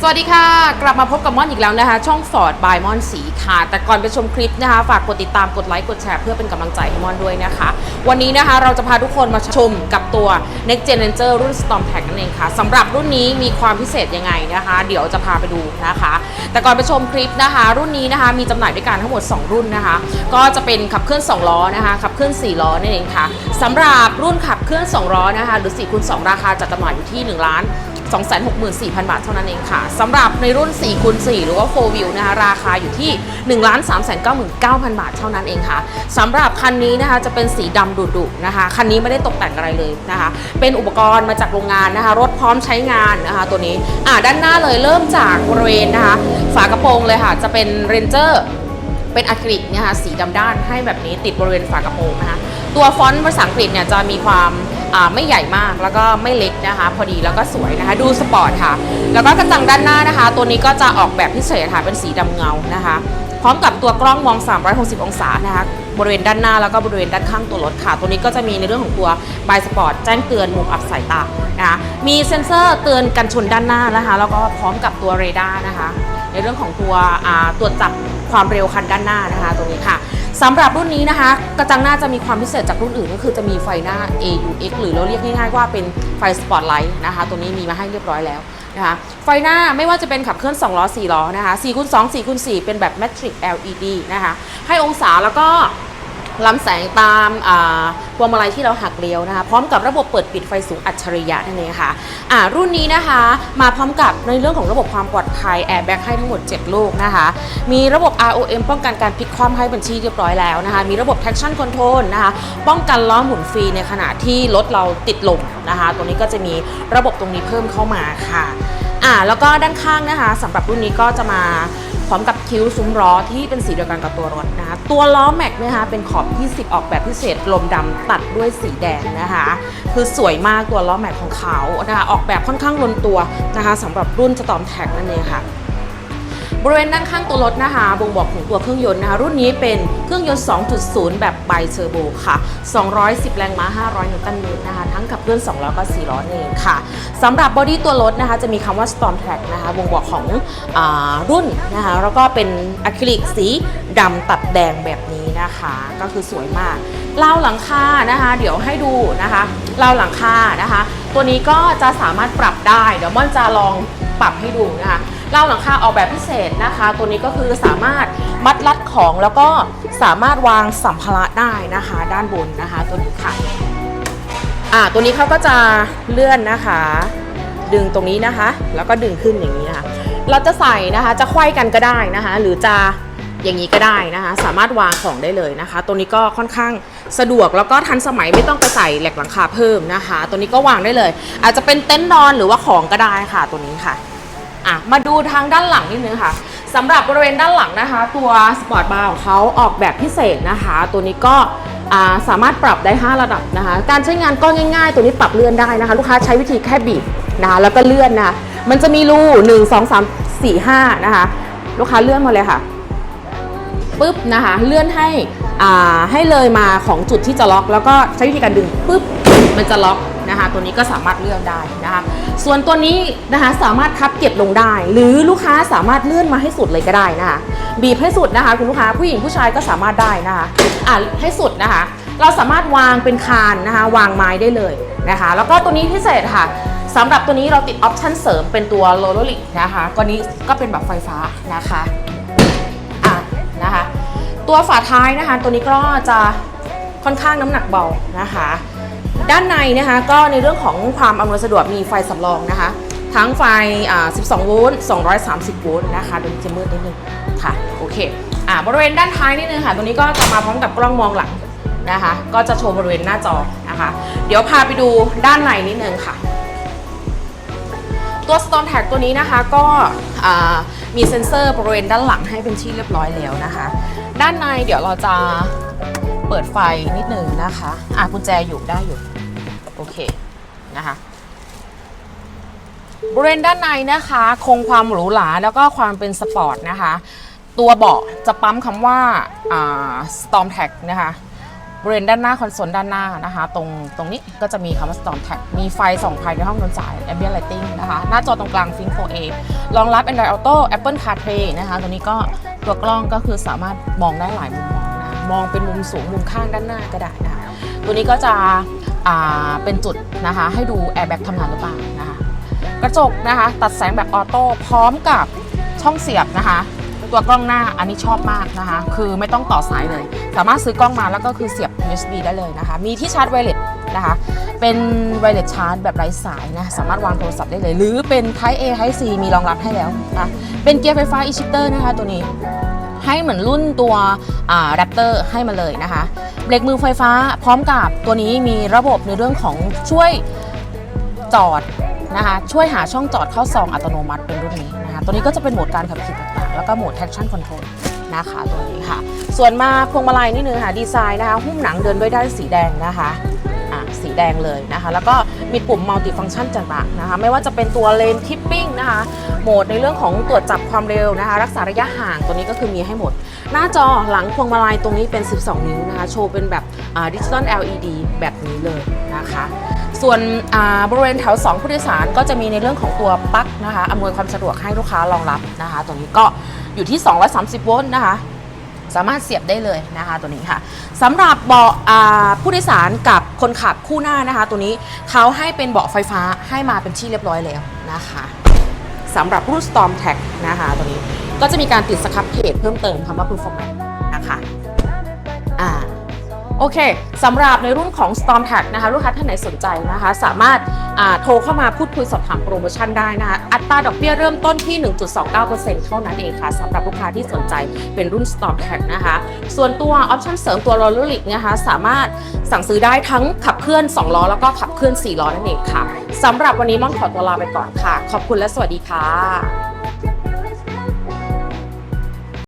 สวัสดีค่ะ กลับมาพบกับม่อนอีกแล้วนะคะ ช่องฟอร์ดบายม่อนสีค่ะ แต่ก่อนไปชมคลิปนะคะ ฝากกดติดตามกดไลค์กดแชร์เพื่อเป็นกำลังใจให้ม่อนด้วยนะคะ วันนี้นะคะเราจะพาทุกคนมาชมกับตัว Next Gen Ranger รุ่น Storm Tag นั่นเองค่ะสำหรับรุ่นนี้มีความพิเศษยังไงนะคะ เดี๋ยวจะพาไปดูนะคะ แต่ก่อนไปชมคลิปนะคะ รุ่นนี้นะคะมีจำหน่ายด้วยกันทั้งหมด 2 รุ่นนะคะ ก็จะเป็นขับเคลื่อน 2 ล้อนะคะขับเคลื่อน 4 ล้อนั่นเองค่ะสำหรับรุ่นขับเคลื่อน 2 ล้อนะคะหรือ4คูณ2ราคาจัดจำหน่ายอยู่ที่1ล้าน 264,000 บาทเท่านั้นเองค่ะสำหรับในรุ่น4คูณ4หรือว่า4 wheel นะคะราคาอยู่ที่ 1 3 9 9 0 0 0 บาทเท่านั้นเองค่ะสำหรับคันนี้นะคะจะเป็นสีดำดุๆนะคะ คันนี้ไม่ได้ตกแต่งอะไรเลยนะคะ เป็นอุปกรณ์มาจากโรงงานนะคะ รถพร้อมใช้งานนะคะ ตัวนี้อ่าด้านหน้าเลยเริ่มจากบริเวณนะคะ ฝากระโปรงเลยค่ะ จะเป็นเรนเจอร์เป็นอะคริลิกนะคะสีดำด้านให้แบบนี้ติดบริเวณฝากระโปรงนะคะ ตัวฟอนต์ภาษาอังกฤษเนี่ยจะมีความ ไม่ใหญ่มากแล้วก็ไม่เล็กนะคะ พอดีแล้วก็สวยนะคะ ดูสปอร์ตค่ะ แล้วก็กระจังด้านหน้านะคะ ตัวนี้ก็จะออกแบบพิเศษค่ะเป็นสีดำเงานะคะ พร้อมกับตัวกล้องมอง 360 องศานะคะบริเวณด้านหน้าแล้วก็บริเวณด้านข้างตัวรถค่ะ ตัวนี้ก็จะมีในเรื่องของตัวบายสปอร์ตแจ้งเตือนมุมอับสายตานะคะมีเซ็นเซอร์เตือนกันชนด้านหน้านะคะ แล้วก็พร้อมกับตัวเรดาร์นะคะ ในเรื่องของตัวตัวจับความเร็วคันด้านหน้านะคะ ตรงนี้ค่ะ สำหรับรุ่นนี้นะคะ กระจังหน้าจะมีความพิเศษจากรุ่นอื่นก็คือจะมีไฟหน้า AUX หรือเราเรียกง่ายๆว่าเป็นไฟสปอตไลท์นะคะ ตัวนี้มีมาให้เรียบร้อยแล้วนะคะไฟหน้าไม่ว่าจะเป็นขับเคลื่อน2ล้อ4ล้อนะคะ4คูณ2 4คูณ4เป็นแบบแมทริก LED นะคะให้องศาแล้วก็ ลำแสงตามพวงมาลัยที่เราหักเลี้ยวนะคะ พร้อมกับระบบเปิดปิดไฟสูงอัจฉริยะนั่นเองค่ะอ่ารุ่นนี้นะคะมาพร้อมกับในเรื่องของระบบความปลอดภัยแอร์แบ็กให้ทั้งหมด 7 ลูกนะคะ มีระบบ ROM ป้องกันการพลิกคว่ำให้บัญชีเรียบร้อยแล้วนะคะ มีระบบ traction control นะคะ ป้องกันล้อหมุนฟรีในขณะที่รถเราติดลมนะคะ ตัวนี้ก็จะมีระบบตรงนี้เพิ่มเข้ามาค่ะอ่าแล้วก็ด้านข้างนะคะสำหรับรุ่นนี้ก็จะมา พร้อมกับคิ้วซุ้มล้อที่เป็นสีเดียวกันกับตัวรถนะคะตัวล้อแม็กนะคะเป็นขอบ 20 ออกแบบพิเศษลมดำตัดด้วยสีแดงนะคะ คือสวยมากตัวล้อแม็กของเขานะคะออกแบบค่อนข้างลนตัวนะคะสำหรับรุ่นสตอมแท็กนั่นเองค่ะบริเวณด้านข้างตัวรถนะคะบ่งบอกถึงตัวเครื่องยนต์นะคะรุ่นนี้เป็นเครื่องยนต์ 2.0 แบบไบเทอร์โบค่ะ 210 แรงม้า 500 นิวตันเมตรนะคะ ขับเคลื่อน2ล้อก็4ล้อเองค่ะสำหรับบอดี้ตัวรถนะคะจะมีคำว่า Storm Track นะคะบ่งบอกของอรุ่นนะคะแล้วก็เป็นอะคริลิกสีดำตัดแดงแบบนี้นะคะก็คือสวยมากราวหลังคานะคะ เดี๋ยวให้ดูนะคะราวหลังคานะคะ ตัวนี้ก็จะสามารถปรับได้ เดี๋ยวม่อนจะลองปรับให้ดูนะคะราวหลังคาออกแบบพิเศษนะคะ ตัวนี้ก็คือสามารถมัดรัดของแล้วก็สามารถวางสัมภาระได้นะคะ ด้านบนนะคะ ตัวนี้ค่ะ อ่าตัวนี้เขาก็จะเลื่อนนะคะ ดึงตรงนี้นะคะ แล้วก็ดึงขึ้นอย่างนี้นะคะเราจะใส่นะคะจะไขว้กันก็ได้นะคะ หรือจะอย่างนี้ก็ได้นะคะ สามารถวางของได้เลยนะคะ ตัวนี้ก็ค่อนข้างสะดวกแล้วก็ทันสมัยไม่ต้องไปใส่แหลกหลังคาเพิ่มนะคะ ตัวนี้ก็วางได้เลย อาจจะเป็นเต็นท์นอนหรือว่าของก็ได้ค่ะตัวนี้ค่ะอะมาดูทางด้านหลังนิดนึงค่ะสำหรับบริเวณด้านหลังนะคะ ตัวสปอร์ตบาร์ของเขาออกแบบพิเศษนะคะ ตัวนี้ก็ สามารถปรับได้ 5 ระดับนะคะ การใช้งานก็ง่ายๆ ตัวนี้ปรับเลื่อนได้นะคะ ลูกค้าใช้วิธีแค่บีบนะคะแล้วก็เลื่อนนะคะมันจะมีรู1 2 3 4 5นะคะลูกค้าเลื่อนมาเลยค่ะปุ๊บนะคะเลื่อนให้อ่าให้เลยมาของจุดที่จะล็อก แล้วก็ใช้วิธีการดึงปุ๊บมันจะล็อก นะคะ ตัวนี้ก็สามารถเลื่อนได้นะคะ ส่วนตัวนี้นะคะสามารถพับเก็บลงได้ หรือลูกค้าสามารถเลื่อนมาให้สุดเลยก็ได้นะคะ บีบให้สุดนะคะ คุณลูกค้าผู้หญิงผู้ชายก็สามารถได้นะคะอ่าให้สุดนะคะ เราสามารถวางเป็นคานนะคะ วางไม้ได้เลยนะคะ แล้วก็ตัวนี้พิเศษค่ะสำหรับตัวนี้เราติดออปชั่นเสริมเป็นตัวโลโลลิกนะคะตัวนี้ก็เป็นแบบไฟฟ้านะคะอะนะคะ ตัวฝาท้ายนะคะ ตัวนี้ก็จะค่อนข้างน้ำหนักเบานะคะ ด้านในนะคะก็ในเรื่องของความอำนวยสะดวกมีไฟสำรองนะคะ ทั้งไฟ 12 โวลต์ 230 โวลต์นะคะเดูจะมืดนิดนึงค่ะโอเคอ่าบริเวณด้านท้ายนิดนึงค่ะตัวนี้ก็จะมาพร้อมกับกล้องมองหลังนะคะ ก็จะโชว์บริเวณหน้าจอนะคะ เดี๋ยวพาไปดูด้านในนิดนึงค่ะ ตัว Storm Tag ตัวนี้นะคะก็มีเซ็นเซอร์บริเวณด้านหลังให้เป็นที่เรียบร้อยแล้วนะคะ ด้านในเดี๋ยวเราจะเปิดไฟนิดนึงนะคะ อะกุญแจอยู่ได้อยู่ โอเคนะคะบริเวณด้านในนะคะ คงความหรูหราแล้วก็ความเป็นสปอร์ตนะคะ ตัวเบาะจะปั๊มคำว่าอ่า Storm Tag นะคะบริเวณด้านหน้าคอนโซลด้านหน้านะคะ ตรงตรงนี้ก็จะมีคำว่า Storm Tag มีไฟส่องภายในห้องโดยสาร Ambient Lighting นะคะ หน้าจอตรงกลาง Think 4A รองรับ Android Auto Apple CarPlay นะคะ ตัวนี้ก็ตัวกล้องก็คือสามารถมองได้หลายมุมมอง มองเป็นมุมสูงมุมข้างด้านหน้าก็ได้นะคะตัวนี้ก็จะอ่าเป็นจุดนะคะให้ดู Airbag ทำงานหรือเปล่านะคะกระจกนะคะตัดแสงแบบออโต้พร้อมกับช่องเสียบนะคะตัวกล้องหน้าอันนี้ชอบมากนะคะ คือไม่ต้องต่อสายเลย สามารถซื้อกล้องมาแล้วก็คือเสียบ USB ได้เลยนะคะ มีที่ชาร์จไวเลสนะคะ เป็นไวเลสชาร์จแบบไร้สายนะ สามารถวางโทรศัพท์ได้เลย หรือเป็น Type A Type C มีรองรับให้แล้วนะคะเป็นเกียร์ไฟฟ้า e-shifter นะคะตัวนี้ ให้เหมือนรุ่นตัวแรปเตอร์ให้มาเลยนะคะเบรกมือไฟฟ้าพร้อมกับตัวนี้มีระบบในเรื่องของช่วยจอดนะคะช่วยหาช่องจอดเข้าซองอัตโนมัติเป็นรุ่นนี้นะคะตัวนี้ก็จะเป็นโหมดการขับขี่ต่างๆ แล้วก็โหมด traction control นะคะตัวนี้ค่ะ ส่วนมาพวงมาลัยนี่นึงค่ะดีไซน์นะคะหุ้มหนังเดินด้วยด้านสีแดงนะคะ แดงเลยนะคะ แล้วก็มีปุ่มมัลติฟัง c t ชันต่างๆนะคะ ไม่ว่าจะเป็นตัวเลนทิปปิ้งนะคะ โหมดในเรื่องของตรวจจับความเร็วนะคะ รักษาระยะห่างตัวนี้ก็คือมีให้หมด หน้าจอหลังพวงมาลัยตรงนี้เป็น 12 นิ้วนะคะ โชว์เป็นแบบดิจิตอล LED แบบนี้เลยนะคะส่วนบริเวณแถว2ผู้โดยสารก็จะมีในเรื่องของตัวปลั๊กนะคะอำนวยความสะดวกให้ลูกค้ารองรับนะคะตัวนี้ก็อยู่ที่ 230 โวลต์นะคะ สามารถเสียบได้เลยนะคะตัวนี้ค่ะสำหรับเบาะผู้โดยสารกับคนขับคู่หน้านะคะ ตัวนี้เขาให้เป็นเบาะไฟฟ้าให้มาเป็นที่เรียบร้อยแล้วนะคะสำหรับรุ่น Storm Tag นะคะตัวนี้ก็จะมีการติดสครับเพจเพิ่มเติมคำว่า performance นะคะอ่า โอเคสำหรับในรุ่นของ Storm Tag นะคะลูกค้าท่านไหนสนใจนะคะ สามารถโทรเข้ามาพูดคุยสอบถามโปรโมชั่นได้นะคะอัตราดอกเบี้ยเริ่มต้นที่ 1.29%เท่านั้นเองค่ะสำหรับลูกค้าที่สนใจเป็นรุ่น Storm Tag นะคะ ส่วนตัวออปชั่นเสริมตัว r o l l e r i c นะคะสามารถสั่งซื้อได้ทั้งขับเคลื่อน 2 ล้อ แล้วก็ขับเคลื่อน 4 ล้อนั่นเองค่ะสำหรับวันนี้ม่อนขอตัวลาไปก่อนค่ะ ขอบคุณและสวัสดีค่ะ